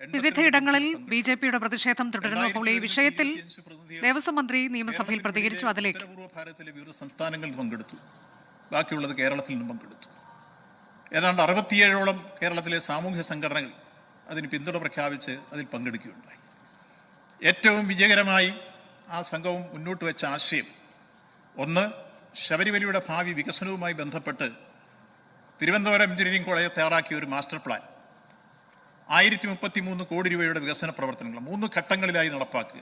വിവിധയിടങ്ങളിൽ B J പിയുടെ പ്രതിഷേധം തുടരുന്നപ്പോൾ ഈ വിഷയത്തിൽ ദേവസ്വം മന്ത്രി നിയമസഭയിൽ പ്രതികരിച്ചു. അതിലേക്ക് ഭാരതത്തിലെ വിവിധ സംസ്ഥാനങ്ങളിൽ പങ്കെടുത്തു. ബാക്കിയുള്ളത് കേരളത്തിൽ നിന്നും പങ്കെടുത്തു. ഏതാണ്ട് അറുപത്തിയേഴോളം കേരളത്തിലെ സാമൂഹ്യ സംഘടനകൾ അതിന് പിന്തുണ പ്രഖ്യാപിച്ച് അതിൽ പങ്കെടുക്കുകയുണ്ടായി. ഏറ്റവും വിജയകരമായി ആ സംഘവും മുന്നോട്ട് വെച്ച ആശയം ഒന്ന് ശബരിമലയുടെ ഭാവി വികസനവുമായി ബന്ധപ്പെട്ട് തിരുവനന്തപുരം എഞ്ചിനീയറിംഗ് കോളേജ് തയ്യാറാക്കിയ ഒരു മാസ്റ്റർ പ്ലാൻ. ആയിരത്തി മുപ്പത്തി മൂന്ന് കോടി രൂപയുടെ വികസന പ്രവർത്തനങ്ങൾ മൂന്ന് ഘട്ടങ്ങളിലായി നടപ്പാക്കുക.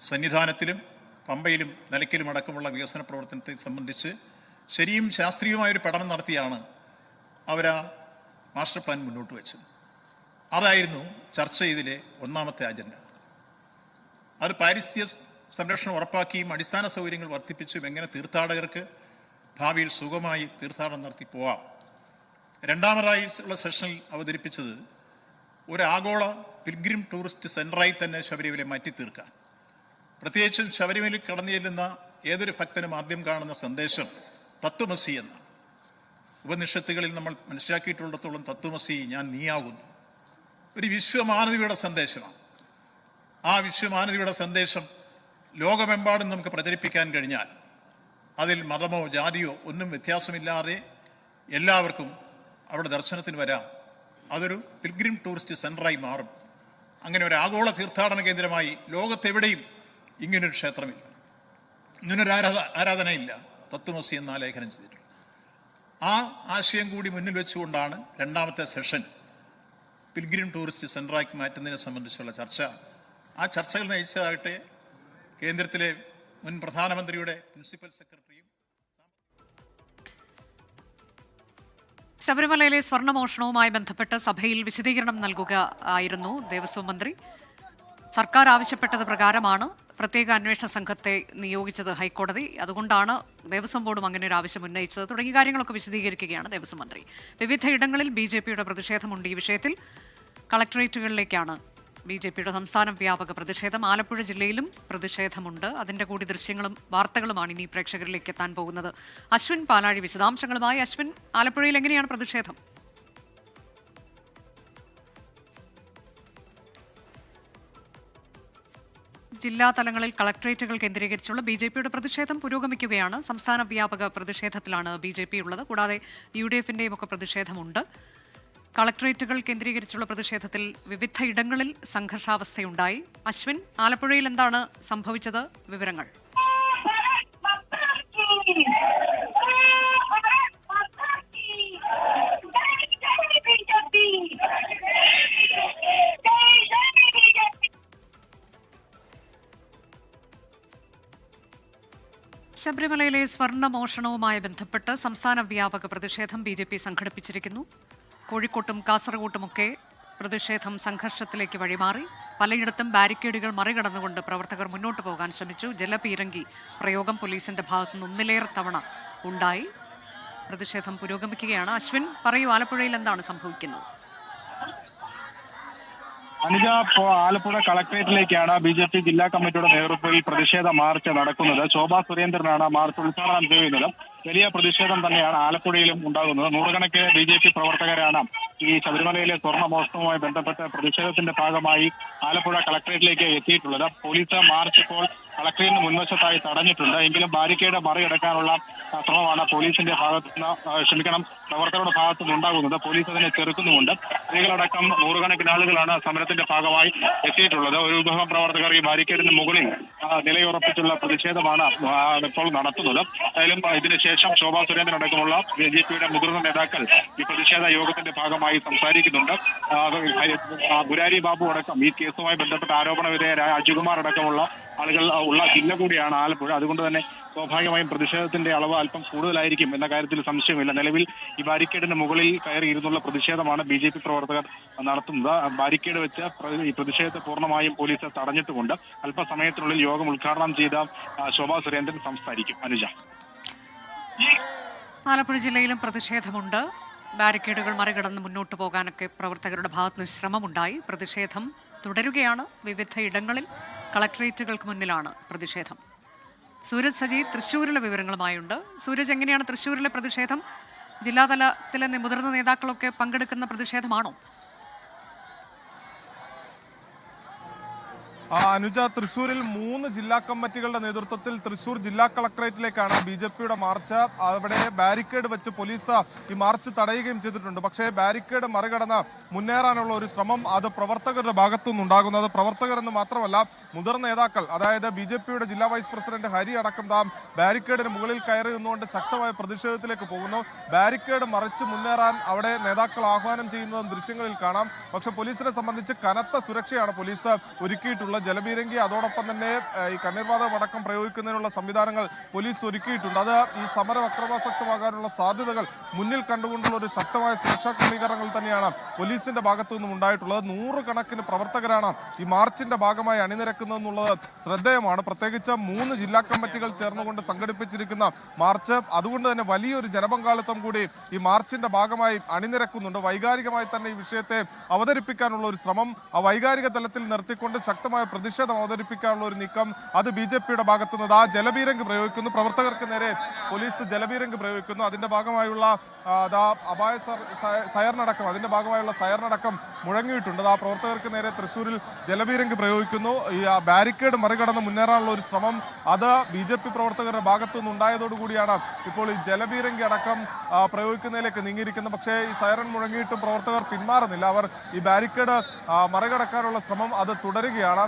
സന്നിധാനത്തിലും പമ്പയിലും നിലയ്ക്കലും അടക്കമുള്ള വികസന പ്രവർത്തനത്തെ സംബന്ധിച്ച് ശരിയും ശാസ്ത്രീയമായൊരു പഠനം നടത്തിയാണ് അവർ ആ മാസ്റ്റർ പ്ലാൻ മുന്നോട്ട് വെച്ചത്. അതായിരുന്നു ചർച്ച ചെയ്തിലെ ഒന്നാമത്തെ അജണ്ട. അത് പാരിസ്ഥിതിക സംരക്ഷണം ഉറപ്പാക്കിയും അടിസ്ഥാന സൗകര്യങ്ങൾ വർദ്ധിപ്പിച്ചും എങ്ങനെ തീർത്ഥാടകർക്ക് ഭാവിയിൽ സുഖമായി തീർത്ഥാടനം നടത്തി പോവാം. രണ്ടാമതായി ഉള്ള സെഷനിൽ അവതരിപ്പിച്ചത് ഒരു ആഗോള പിൽഗ്രിം ടൂറിസ്റ്റ് സെന്ററായി തന്നെ ശബരിമലയെ മാറ്റി തീർക്കാം പ്രത്യേകിച്ചും ശബരിമലയിൽ കടന്നു ചെല്ലുന്ന ഏതൊരു ഭക്തനും ആദ്യം കാണുന്ന സന്ദേശം തത്വമസി എന്നാണ്. ഉപനിഷത്തുകളിൽ നമ്മൾ മനസ്സിലാക്കിയിട്ടുള്ളിടത്തോളം തത്വമസി ഞാൻ നീയാകുന്നു. ഒരു വിശ്വമാനവിയുടെ സന്ദേശമാണ്. ആ വിശ്വമാനവിയുടെ സന്ദേശം ലോകമെമ്പാടും നമുക്ക് പ്രചരിപ്പിക്കാൻ കഴിഞ്ഞാൽ അതിൽ മതമോ ജാതിയോ ഒന്നും വ്യത്യാസമില്ലാതെ എല്ലാവർക്കും അവിടെ ദർശനത്തിന് വരാം. അതൊരു പിൽഗ്രിം ടൂറിസ്റ്റ് സെന്ററായി മാറും. അങ്ങനെ ഒരു ആഗോള തീർത്ഥാടന കേന്ദ്രമായി ലോകത്തെവിടെയും ഇങ്ങനൊരു ക്ഷേത്രമില്ല. ഇങ്ങനൊരു ആരാധ ആരാധനയില്ല. തത്വമസി എന്ന ലേഖനം ചെയ്തിട്ടുള്ളത് ആ ആശയം കൂടി മുന്നിൽ വെച്ചുകൊണ്ടാണ് രണ്ടാമത്തെ സെഷൻ പിൽഗ്രിം ടൂറിസ്റ്റ് സെന്ററാക്കി മാറ്റുന്നതിനെ സംബന്ധിച്ചുള്ള ചർച്ച. ആ ചർച്ചകൾ നയിച്ചതാകട്ടെ കേന്ദ്രത്തിലെ മുൻ പ്രധാനമന്ത്രിയുടെ പ്രിൻസിപ്പൽ സെക്രട്ടറിയും ശബരിമലയിലെ സ്വർണമോഷണവുമായി ബന്ധപ്പെട്ട് സഭയിൽ വിശദീകരണം നൽകുക ആയിരുന്നു ദേവസ്വം മന്ത്രി. സർക്കാർ ആവശ്യപ്പെട്ടത് പ്രകാരമാണ് പ്രത്യേക അന്വേഷണ സംഘത്തെ നിയോഗിച്ചത് ഹൈക്കോടതി. അതുകൊണ്ടാണ് ദേവസ്വം ബോർഡും അങ്ങനെ ഒരു ആവശ്യം ഉന്നയിച്ചത്. തുടങ്ങിയ കാര്യങ്ങളൊക്കെ വിശദീകരിക്കുകയാണ് ദേവസ്വം മന്ത്രി. വിവിധയിടങ്ങളിൽ ബി ജെ പിയുടെ പ്രതിഷേധമുണ്ട്. ഈ വിഷയത്തിൽ കളക്ടറേറ്റുകളിലേക്കാണ് ബി ജെ പിയുടെ സംസ്ഥാന വ്യാപക പ്രതിഷേധം ആലപ്പുഴ ജില്ലയിലും പ്രതിഷേധമുണ്ട്. അതിന്റെ കൂടി ദൃശ്യങ്ങളും വാർത്തകളുമാണ് ഇനി പ്രേക്ഷകരിലേക്ക് എത്താൻ പോകുന്നത്. അശ്വിൻ പാലാഴി വിശദാംശങ്ങളുമായി. അശ്വിൻ ആലപ്പുഴയിൽ എങ്ങനെയാണ് പ്രതിഷേധം? ജില്ലാ തലങ്ങളിൽ കളക്ടറേറ്റുകൾ കേന്ദ്രീകരിച്ചുള്ള ബി ജെ പിയുടെ പ്രതിഷേധം പുരോഗമിക്കുകയാണ്. സംസ്ഥാന വ്യാപക പ്രതിഷേധത്തിലാണ് ബി ജെ പി ഉള്ളത്. കൂടാതെ യു ഡി ഒക്കെ പ്രതിഷേധമുണ്ട്. കളക്ടറേറ്റുകൾ കേന്ദ്രീകരിച്ചുള്ള പ്രതിഷേധത്തിൽ വിവിധ ഇടങ്ങളിൽ സംഘർഷാവസ്ഥയുണ്ടായി. അശ്വിൻ ആലപ്പുഴയിൽ എന്താണ് സംഭവിച്ചത്? വിവരങ്ങൾ. ശബരിമലയിലെ സ്വർണ മോഷണവുമായി ബന്ധപ്പെട്ട് സംസ്ഥാന വ്യാപക പ്രതിഷേധം ബി ജെ പി സംഘടിപ്പിച്ചിരിക്കുന്നു. കോഴിക്കോട്ടും കാസർഗോട്ടുമൊക്കെ പ്രതിഷേധം സംഘർഷത്തിലേക്ക് വഴിമാറി. പലയിടത്തും ബാരിക്കേഡുകൾ മറികടന്നുകൊണ്ട് പ്രവർത്തകർ മുന്നോട്ട് പോകാൻ ശ്രമിച്ചു. ജലപീരങ്കി പ്രയോഗം പോലീസിന്റെ ഭാഗത്തുനിന്ന് ഒന്നിലേറെ തവണ ഉണ്ടായി. പ്രതിഷേധം പുരോഗമിക്കുകയാണ്. അശ്വിൻ പറയൂ ആലപ്പുഴയിൽ എന്താണ് സംഭവിക്കുന്നത്? അനുജ ആലപ്പുഴ കളക്ടറേറ്റിലേക്കാണ് ബി ജെ പി ജില്ലാ കമ്മിറ്റിയുടെ നേതൃത്വത്തിൽ പ്രതിഷേധ മാർച്ച് നടക്കുന്നത്. ശോഭാ സുരേന്ദ്രനാണ് മാർച്ച് ഉദ്ഘാടനം ചെയ്യുന്നത്. വലിയ പ്രതിഷേധം തന്നെയാണ് ആലപ്പുഴയിലും ഉണ്ടാകുന്നത്. നൂറുകണക്കിന് ബി ജെ പി പ്രവർത്തകരാണ് ഈ ശബരിമലയിലെ സ്വർണ മോഷണവുമായി ബന്ധപ്പെട്ട് പ്രതിഷേധത്തിന്റെ ഭാഗമായി ആലപ്പുഴ കളക്ടറേറ്റിലേക്ക് എത്തിയിട്ടുള്ളത്. പോലീസ് മാർച്ച് ഇപ്പോൾ കളക്ടറേറ്റിന് മുൻവശത്തായി തടഞ്ഞിട്ടുണ്ട്. എങ്കിലും ബാരിക്കേഡ് മറികടക്കാനുള്ള ശ്രമമാണ് പോലീസിന്റെ ഭാഗത്ത് നിന്ന് ആ, ക്ഷമിക്കണം പ്രവർത്തകരുടെ ഭാഗത്ത് നിന്ന് ഉണ്ടാകുന്നത്. പോലീസ് അതിനെ ചെറുക്കുന്നുമുണ്ട്. സ്ത്രീകളടക്കം നൂറുകണക്കിന് ആളുകളാണ് സമരത്തിന്റെ ഭാഗമായി എത്തിയിട്ടുള്ളത്. ഒരു വിഭാഗം പ്രവർത്തകർ ഈ ബാരിക്കേഡിന് മുകളിൽ നിലയുറപ്പിച്ചുള്ള പ്രതിഷേധമാണ് ഇപ്പോൾ നടത്തുന്നത്. അതിലും ഇതിനുശേഷം ശോഭാ സുരേന്ദ്രൻ അടക്കമുള്ള ബി ജെ പിയുടെ മുതിർന്ന നേതാക്കൾ ഈ പ്രതിഷേധ യോഗത്തിന്റെ ഭാഗമായി സംസാരിക്കുന്നുണ്ട്. ബുരാരി ബാബു അടക്കം ഈ കേസുമായി ബന്ധപ്പെട്ട ആരോപണ വിധേയരായ അജുകുമാർ അടക്കമുള്ള ആളുകൾ ഉള്ള ജില്ല കൂടിയാണ് ആലപ്പുഴ. അതുകൊണ്ട് തന്നെ സ്വാഭാവികമായും പ്രതിഷേധത്തിന്റെ അളവ് അല്പം കൂടുതലായിരിക്കും എന്ന കാര്യത്തിൽ സംശയമില്ല. നിലവിൽ ഈ ബാരിക്കേഡിന്റെ മുകളിൽ കയറി ഇരുന്നുള്ള പ്രതിഷേധമാണ് ബി ജെ പി പ്രവർത്തകർ നടത്തുന്നത്. ബാരിക്കേഡ് വെച്ച് ഈ പ്രതിഷേധത്തെ പൂർണമായും പോലീസ് തടഞ്ഞിട്ടുമുണ്ട്. അല്പസമയത്തിനുള്ളിൽ യോഗം ഉദ്ഘാടനം ചെയ്ത ശോഭാ സുരേന്ദ്രൻ സംസാരിക്കും. അനുജ. ആലപ്പുഴ ജില്ലയിലും പ്രതിഷേധമുണ്ട്. ബാരിക്കേഡുകൾ മറികടന്ന് മുന്നോട്ട് പോകാനൊക്കെ പ്രവർത്തകരുടെ ഭാഗത്തുനിന്ന് ശ്രമമുണ്ടായി. പ്രതിഷേധം തുടരുകയാണ് വിവിധ ഇടങ്ങളിൽ. കളക്ടറേറ്റുകൾക്ക് മുന്നിലാണ് പ്രതിഷേധം. സൂരജ് സജി തൃശ്ശൂരിലെ വിവരങ്ങളുമായുണ്ട്. സൂരജ് എങ്ങനെയാണ് തൃശ്ശൂരിലെ പ്രതിഷേധം? ജില്ലാതലത്തിലെ മുതിർന്ന നേതാക്കളൊക്കെ പങ്കെടുക്കുന്ന പ്രതിഷേധമാണോ? അനുജ തൃശൂരിൽ മൂന്ന് ജില്ലാ കമ്മിറ്റികളുടെ നേതൃത്വത്തിൽ തൃശൂർ ജില്ലാ കളക്ടറേറ്റിലേക്കാണ് ബി ജെ പിയുടെ മാർച്ച്. അവിടെ ബാരിക്കേഡ് വെച്ച് പോലീസ് ഈ മാർച്ച് തടയുകയും ചെയ്തിട്ടുണ്ട്. പക്ഷേ ബാരിക്കേഡ് മറികടന്ന് മുന്നേറാനുള്ള ഒരു ശ്രമം അത് പ്രവർത്തകരുടെ ഭാഗത്തു നിന്നുണ്ടാകുന്നത് പ്രവർത്തകർ എന്ന് മാത്രമല്ല മുതിർന്ന നേതാക്കൾ അതായത് ബി ജെ പിയുടെ ജില്ലാ വൈസ് പ്രസിഡന്റ് ഹരി അടക്കം താം ബാരിക്കേഡിന് മുകളിൽ കയറി നിന്നുകൊണ്ട് ശക്തമായ പ്രതിഷേധത്തിലേക്ക് പോകുന്നു. ബാരിക്കേഡ് മറിച്ച് മുന്നേറാൻ അവിടെ നേതാക്കൾ ആഹ്വാനം ചെയ്യുന്നതും ദൃശ്യങ്ങളിൽ കാണാം. പക്ഷേ പോലീസിനെ സംബന്ധിച്ച് കനത്ത സുരക്ഷയാണ് പോലീസ് ഒരുക്കിയിട്ടുള്ളത്. ജലബീരങ്കി അതോടൊപ്പം തന്നെ ഈ കണ്ണീർവാതകം അടക്കം പ്രയോഗിക്കുന്നതിനുള്ള സംവിധാനങ്ങൾ പോലീസ് ഒരുക്കിയിട്ടുണ്ട്. അത് ഈ സമരം അക്രമാസക്തമാകാനുള്ള സാധ്യതകൾ മുന്നിൽ കണ്ടുകൊണ്ടുള്ള ഒരു ശക്തമായ സുരക്ഷാ ക്രമീകരണങ്ങൾ തന്നെയാണ് പോലീസിന്റെ ഭാഗത്തു നിന്നും ഉണ്ടായിട്ടുള്ളത്. നൂറുകണക്കിന് പ്രവർത്തകരാണ് ഈ മാർച്ചിന്റെ ഭാഗമായി അണിനിരക്കുന്നതെന്നുള്ളത് ശ്രദ്ധേയമാണ്. പ്രത്യേകിച്ച് മൂന്ന് ജില്ലാ കമ്മിറ്റികൾ ചേർന്നുകൊണ്ട് സംഘടിപ്പിച്ചിരിക്കുന്ന മാർച്ച് അതുകൊണ്ട് തന്നെ വലിയൊരു ജനപങ്കാളിത്തം കൂടി ഈ മാർച്ചിന്റെ ഭാഗമായി അണിനിരക്കുന്നുണ്ട്. വൈകാരികമായി തന്നെ ഈ വിഷയത്തെ അവതരിപ്പിക്കാനുള്ള ഒരു ശ്രമം ആ വൈകാരിക തലത്തിൽ നിർത്തിക്കൊണ്ട് ശക്തമായ പ്രതിഷേധം അവതരിപ്പിക്കാനുള്ള ഒരു നീക്കം അത് ബി ജെ പിയുടെ ഭാഗത്തുനിന്ന് ആ ജലബീരങ്ക് പ്രയോഗിക്കുന്നു. പ്രവർത്തകർക്ക് നേരെ പോലീസ് ജലബീരങ്ക് പ്രയോഗിക്കുന്നു. അതിന്റെ ഭാഗമായുള്ള അതാ അപായ സയറിനടക്കം അതിന്റെ ഭാഗമായുള്ള സയറിനടക്കം മുഴങ്ങിയിട്ടുണ്ട്. ആ പ്രവർത്തകർക്ക് നേരെ തൃശ്ശൂരിൽ ജലബീരങ്ക് പ്രയോഗിക്കുന്നു. ഈ ബാരിക്കേഡ് മറികടന്ന് മുന്നേറാനുള്ള ഒരു ശ്രമം അത് ബി ജെ പി പ്രവർത്തകരുടെ ഭാഗത്തു നിന്നുണ്ടായതോടുകൂടിയാണ് ഇപ്പോൾ ഈ ജലബീരങ്കി അടക്കം പ്രയോഗിക്കുന്നതിലേക്ക് നീങ്ങിയിരിക്കുന്നത്. പക്ഷേ ഈ സൈറൺ മുഴങ്ങിയിട്ടും പ്രവർത്തകർ പിന്മാറുന്നില്ല. അവർ ഈ ബാരിക്കേഡ് മറികടക്കാനുള്ള ശ്രമം അത് തുടരുകയാണ്.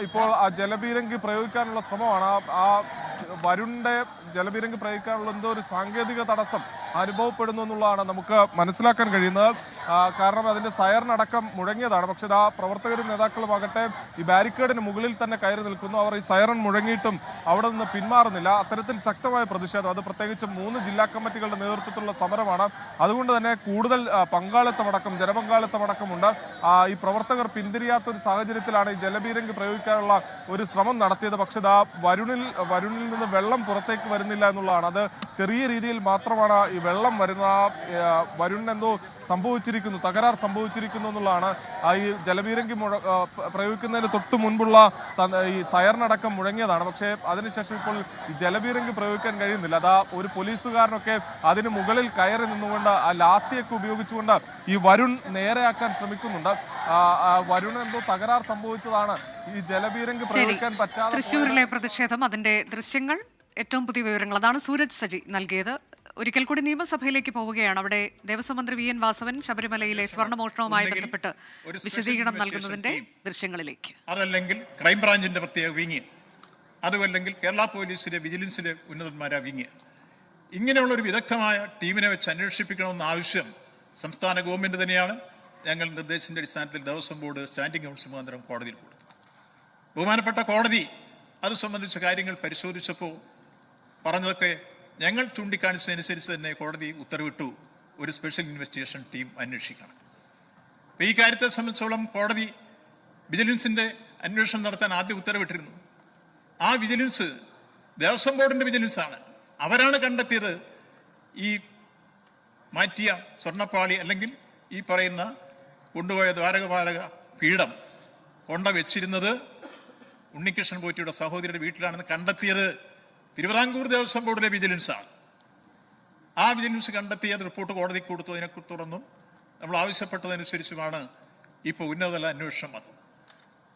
ഇപ്പോൾ ആ ജലപീരങ്കി പ്രയോഗിക്കാനുള്ള ശ്രമമാണ്. ആ- ആ വരുണിന്റെ ജലബീരങ്കി പ്രയോഗിക്കാനുള്ള എന്തോ ഒരു സാങ്കേതിക തടസ്സം അനുഭവപ്പെടുന്നു എന്നുള്ളതാണ് നമുക്ക് മനസ്സിലാക്കാൻ കഴിയുന്നത്. കാരണം അതിന്റെ സയറിനടക്കം മുഴങ്ങിയതാണ്. പക്ഷേ ആ പ്രവർത്തകരും നേതാക്കളും ആകട്ടെ ഈ ബാരിക്കേഡിന് മുകളിൽ തന്നെ കയറി നിൽക്കുന്നു. അവർ ഈ സയറൻ മുഴങ്ങിയിട്ടും അവിടെ നിന്ന് പിന്മാറുന്നില്ല. അത്തരത്തിൽ ശക്തമായ പ്രതിഷേധം. അത് പ്രത്യേകിച്ച് മൂന്ന് ജില്ലാ കമ്മിറ്റികളുടെ നേതൃത്വത്തിലുള്ള സമരമാണ്. അതുകൊണ്ട് തന്നെ കൂടുതൽ പങ്കാളിത്തമടക്കം ജനപങ്കാളിത്തമടക്കമുണ്ട് ഈ പ്രവർത്തകർ പിന്തിരിയാത്ത ഒരു സാഹചര്യത്തിലാണ് ഈ ജലബീരങ്കി പ്രയോഗിക്കാനുള്ള ഒരു ശ്രമം നടത്തിയത്. പക്ഷേ ആ വരുണിൽ വരുണിൽ നിന്ന് വെള്ളം പുറത്തേക്ക് വരുന്നില്ല എന്നുള്ളതാണ്. അത് ചെറിയ രീതിയിൽ മാത്രമാണ് ഈ വെള്ളം വരുന്ന വരുന്നെന്തോ സംഭവിച്ചിരിക്കുന്നു തകരാർ സംഭവിച്ചിരിക്കുന്നു എന്നുള്ളതാണ്. ഈ ജലപീരങ്കി മുഴ പ്രയോഗിക്കുന്നതിന് തൊട്ട് മുൻപുള്ള ഈ സയറിനടക്കം മുഴങ്ങിയതാണ്. പക്ഷേ അതിനുശേഷം ഇപ്പോൾ ഈ ജലബീരങ്കി പ്രയോഗിക്കാൻ കഴിയുന്നില്ല. അതാ ഒരു പോലീസുകാരനൊക്കെ അതിന് മുകളിൽ കയറി നിന്നുകൊണ്ട് ആ ലാത്തിയൊക്കെ ഉപയോഗിച്ചുകൊണ്ട് ഈ വരുൺ നേരെയാക്കാൻ ശ്രമിക്കുന്നുണ്ട്. വരുൺ എന്തോ തകരാർ സംഭവിച്ചതാണ്. ഈ ജലപീരങ്കി പ്രയോഗിക്കാൻ പറ്റാത്ത തൃശ്ശൂരിലെ പ്രതിഷേധം അതിന്റെ ദൃശ്യങ്ങൾ ഏറ്റവും പുതിയ വിവരങ്ങൾ അതാണ് സൂരജ് സജി നൽകിയത്. ഒരിക്കൽ കൂടി നിയമസഭയിലേക്ക് പോവുകയാണ്. അവിടെ ദേവസ്വം മന്ത്രി വി. എൻ. വാസവൻ ശബരിമലയിലെ സ്വർണമോഷണവുമായി ബന്ധപ്പെട്ട് വിശദീകരണം നൽകുന്നതിന്റെ ദൃശ്യങ്ങളിലേക്ക്. അതല്ലെങ്കിൽ ക്രൈംബ്രാഞ്ചിന്റെ പ്രത്യേക വിങ്. അതുമല്ലെങ്കിൽ കേരള പോലീസിലെ വിജിലൻസിലെ ഉന്നതന്മാരാ വിങ്. ഇങ്ങനെയുള്ള ഒരു വിദഗ്ധമായ ടീമിനെ വെച്ച് അന്വേഷിപ്പിക്കണമെന്ന ആവശ്യം സംസ്ഥാന ഗവൺമെന്റ് തന്നെയാണ്. ഞങ്ങൾ നിർദ്ദേശത്തിന്റെ അടിസ്ഥാനത്തിൽ ദേവസ്വം ബോർഡ് സ്റ്റാൻഡിംഗ് കൗൺസിൽ മുഖാന്തരം കോടതിയിൽ കൊടുത്തു. ബഹുമാനപ്പെട്ട കോടതി അത് സംബന്ധിച്ച കാര്യങ്ങൾ പരിശോധിച്ചപ്പോൾ പറഞ്ഞതൊക്കെ ഞങ്ങൾ ചൂണ്ടിക്കാണിച്ചതനുസരിച്ച് തന്നെ കോടതി ഉത്തരവിട്ടു. ഒരു സ്പെഷ്യൽ ഇൻവെസ്റ്റിഗേഷൻ ടീം അന്വേഷിക്കണം. അപ്പൊ ഈ കാര്യത്തെ സംബന്ധിച്ചോളം കോടതി വിജിലൻസിന്റെ അന്വേഷണം നടത്താൻ ആദ്യം ഉത്തരവിട്ടിരുന്നു. ആ വിജിലൻസ് ദേവസ്വം ബോർഡിന്റെ വിജിലൻസ് ആണ്. അവരാണ് കണ്ടെത്തിയത് ഈ മാറ്റിയ സ്വർണപ്പാളി അല്ലെങ്കിൽ ഈ പറയുന്ന കൊണ്ടുപോയ ദ്വാരകപാലക പീഠം കൊണ്ട വെച്ചിരുന്നത് ഉണ്ണികൃഷ്ണൻ പോറ്റിയുടെ സഹോദരിയുടെ വീട്ടിലാണെന്ന് കണ്ടെത്തിയത് തിരുവിതാംകൂർ ദേവസ്വം ബോർഡിലെ വിജിലൻസാണ്. ആ വിജിലൻസ് കണ്ടെത്തിയ റിപ്പോർട്ട് കോടതിക്ക് കൊടുത്തു. അതിനെ തുടർന്നും നമ്മൾ ആവശ്യപ്പെട്ടതനുസരിച്ചുമാണ് ഇപ്പോൾ ഉന്നതതല അന്വേഷണം വന്നത്.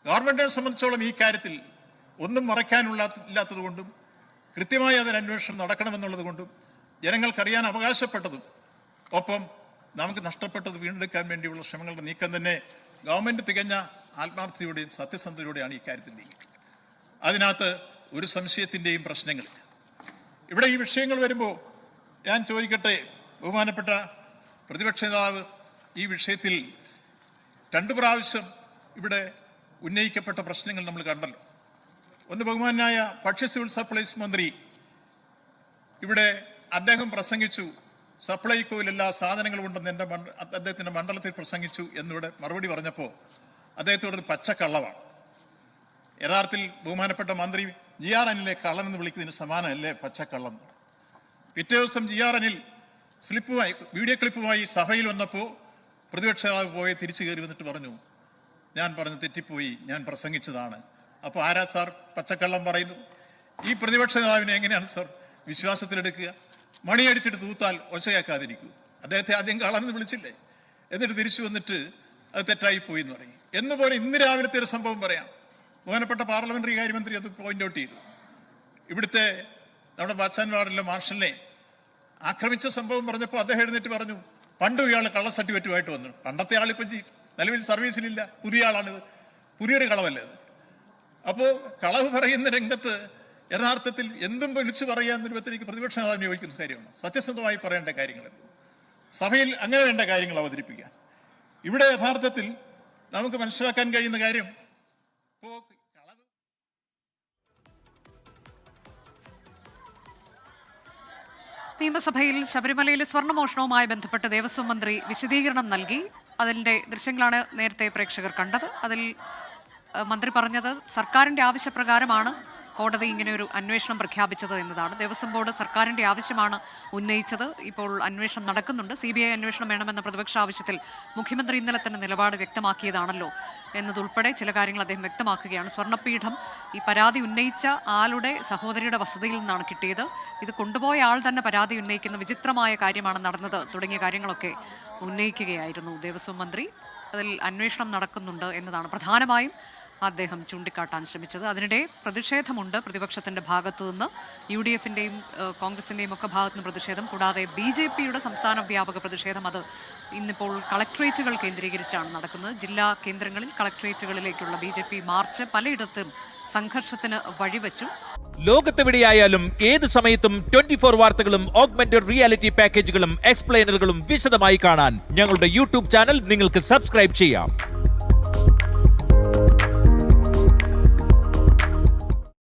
ഗവൺമെന്റിനെ സംബന്ധിച്ചോളം ഈ കാര്യത്തിൽ ഒന്നും മറയ്ക്കാനുള്ള ഇല്ലാത്തത് കൊണ്ടും കൃത്യമായി അതിന് അന്വേഷണം നടക്കണമെന്നുള്ളത് കൊണ്ടും ജനങ്ങൾക്കറിയാൻ അവകാശപ്പെട്ടതും ഒപ്പം നമുക്ക് നഷ്ടപ്പെട്ടത് വീണ്ടെടുക്കാൻ വേണ്ടിയുള്ള ശ്രമങ്ങളുടെ നീക്കം തന്നെ ഗവൺമെന്റ് തികഞ്ഞ ആത്മാർത്ഥതയോടെയും സത്യസന്ധതയോടെയാണ് ഈ കാര്യത്തിൽ നീങ്ങിയിട്ടുള്ളത്. അതിനകത്ത് ഒരു സംശയത്തിന്റെയും പ്രശ്നങ്ങളില്ല. ഇവിടെ ഈ വിഷയങ്ങൾ വരുമ്പോൾ ഞാൻ ചോദിക്കട്ടെ ബഹുമാനപ്പെട്ട പ്രതിപക്ഷ നേതാവ് ഈ വിഷയത്തിൽ രണ്ട് പ്രാവശ്യം ഇവിടെ ഉന്നയിക്കപ്പെട്ട പ്രശ്നങ്ങൾ നമ്മൾ കണ്ടല്ലോ. ഒന്ന് ബഹുമാനായ ഭക്ഷ്യ സിവിൽ സപ്ലൈസ് മന്ത്രി ഇവിടെ അദ്ദേഹം പ്രസംഗിച്ചു സപ്ലൈകോയിൽ എല്ലാ സാധനങ്ങളും ഉണ്ടെന്ന് എന്റെ മണ്ഡ അദ്ദേഹത്തിന്റെ മണ്ഡലത്തിൽ പ്രസംഗിച്ചു എന്നിവിടെ മറുപടി പറഞ്ഞപ്പോൾ അദ്ദേഹത്തോട് പച്ചക്കള്ളമാണ് യഥാർത്ഥത്തിൽ ബഹുമാനപ്പെട്ട മന്ത്രി ജി ആർ അനിലെ കള്ളൻ എന്ന് വിളിക്കുന്നതിന് സമാനമല്ലേ പച്ചക്കള്ളം? പിറ്റേ ദിവസം ജി ആർ അനിൽ സ്ലിപ്പുമായി വീഡിയോ ക്ലിപ്പുമായി സഭയിൽ വന്നപ്പോൾ പ്രതിപക്ഷ നേതാവ് പോയി തിരിച്ചു കയറി വന്നിട്ട് പറഞ്ഞു ഞാൻ പറഞ്ഞു തെറ്റിപ്പോയി ഞാൻ പ്രസംഗിച്ചതാണ്. അപ്പോൾ ആരാ സാർ പച്ചക്കള്ളം പറയുന്നു? ഈ പ്രതിപക്ഷ നേതാവിനെ എങ്ങനെയാണ് സാർ വിശ്വാസത്തിലെടുക്കുക? മണിയടിച്ചിട്ട് തൂത്താൽ ഒച്ചയാക്കാതിരിക്കൂ. അദ്ദേഹത്തെ ആദ്യം കള്ളനെന്ന് വിളിച്ചില്ലേ? എന്നിട്ട് തിരിച്ചു വന്നിട്ട് അത് തെറ്റായി പോയി എന്ന് പറയും. എന്നുപോലെ ഇന്ന് രാവിലത്തെ ഒരു സംഭവം പറയാം. ബഹുമാനപ്പെട്ട പാർലമെന്ററി കാര്യമന്ത്രി അത് പോയിന്റ് ഔട്ട് ചെയ്തു. ഇവിടുത്തെ നമ്മുടെ ബാച്ചാൻവാറിലെ മാർഷലിനെ ആക്രമിച്ച സംഭവം പറഞ്ഞപ്പോൾ അദ്ദേഹം എഴുന്നേറ്റ് പറഞ്ഞു പണ്ടും ഇയാൾ കള്ള സർട്ടിഫിക്കറ്റുമായിട്ട് വന്നു. പണ്ടത്തെ ആളിപ്പം ജി- നിലവിൽ സർവീസിലില്ല. പുതിയ ആളാണിത്. പുതിയൊരു കളവല്ലേ ഇത് അപ്പോൾ കളവ് പറയുന്ന രംഗത്ത് യഥാർത്ഥത്തിൽ എന്തും വിളിച്ചു പറയാൻ രൂപത്തിലേക്ക് പ്രതിപക്ഷ നേതാവിനെ യോജിക്കുന്ന കാര്യമാണ്. സത്യസന്ധമായി പറയേണ്ട കാര്യങ്ങൾ. സഭയിൽ അങ്ങനെ വേണ്ട കാര്യങ്ങൾ അവതരിപ്പിക്കാൻ ഇവിടെ യഥാർത്ഥത്തിൽ നമുക്ക് മനസ്സിലാക്കാൻ കഴിയുന്ന കാര്യം ഇപ്പോ കളവ്. നിയമസഭയിൽ ശബരിമലയിലെ സ്വർണമോഷണവുമായി ബന്ധപ്പെട്ട് ദേവസ്വം മന്ത്രി വിശദീകരണം നൽകി. അതിന്റെ ദൃശ്യങ്ങളാണ് നേരത്തെ പ്രേക്ഷകർ കണ്ടത്. അതിൽ മന്ത്രി പറഞ്ഞത് സർക്കാരിന്റെ ആവശ്യപ്രകാരമാണ്. കോടതി ഇങ്ങനെ ഒരു അന്വേഷണം പ്രഖ്യാപിച്ചത് എന്നതാണ്. ദേവസ്വം ബോർഡ് സർക്കാരിന്റെ ആവശ്യമാണ് ഉന്നയിച്ചത്. ഇപ്പോൾ അന്വേഷണം നടക്കുന്നുണ്ട്. സി ബി ഐ അന്വേഷണം വേണമെന്ന പ്രതിപക്ഷ ആവശ്യത്തിൽ മുഖ്യമന്ത്രി ഇന്നലെ തന്നെ നിലപാട് വ്യക്തമാക്കിയതാണല്ലോ എന്നതുൾപ്പെടെ ചില കാര്യങ്ങൾ അദ്ദേഹം വ്യക്തമാക്കുകയാണ്. സ്വർണപീഠം ഈ പരാതി ഉന്നയിച്ച ആളുടെ സഹോദരിയുടെ വസതിയിൽ നിന്നാണ് കിട്ടിയത്. ഇത് കൊണ്ടുപോയ ആൾ തന്നെ പരാതി ഉന്നയിക്കുന്ന വിചിത്രമായ കാര്യമാണ് നടന്നത് തുടങ്ങിയ കാര്യങ്ങളൊക്കെ ഉന്നയിക്കുകയായിരുന്നു ദേവസ്വം മന്ത്രി. അതിൽ അന്വേഷണം നടക്കുന്നുണ്ട് എന്നതാണ്. പ്രധാനമായും അദ്ദേഹം ചൂണ്ടിക്കാട്ടാൻ ശ്രമിച്ചത്. അതിനിടെ പ്രതിഷേധമുണ്ട്. പ്രതിപക്ഷത്തിന്റെ ഭാഗത്തു നിന്ന് യു ഡി എഫിന്റെയും കോൺഗ്രസിന്റെയും ഒക്കെ ഭാഗത്തു നിന്ന് പ്രതിഷേധം. കൂടാതെ ബി ജെ പിയുടെ സംസ്ഥാന വ്യാപക പ്രതിഷേധം അത് ഇന്നിപ്പോൾ കളക്ട്രേറ്റുകൾ കേന്ദ്രീകരിച്ചാണ് നടക്കുന്നത്. ജില്ലാ കേന്ദ്രങ്ങളിൽ കളക്ട്രേറ്റുകളിലേക്കുള്ള ബി ജെ പി മാർച്ച് പലയിടത്തും സംഘർഷത്തിന് വഴിവെച്ചു. ലോകത്തെവിടെയായാലും ഏത് സമയത്തും ട്വന്റി ഫോർ വാർത്തകളും ഓഗ്മെന്റഡ് റിയാലിറ്റി പാക്കേജുകളും എക്സ്പ്ലെയിനറുകളും വിശദമായി കാണാൻ ഞങ്ങളുടെ യൂട്യൂബ് ചാനൽ നിങ്ങൾക്ക് സബ്സ്ക്രൈബ് ചെയ്യാം.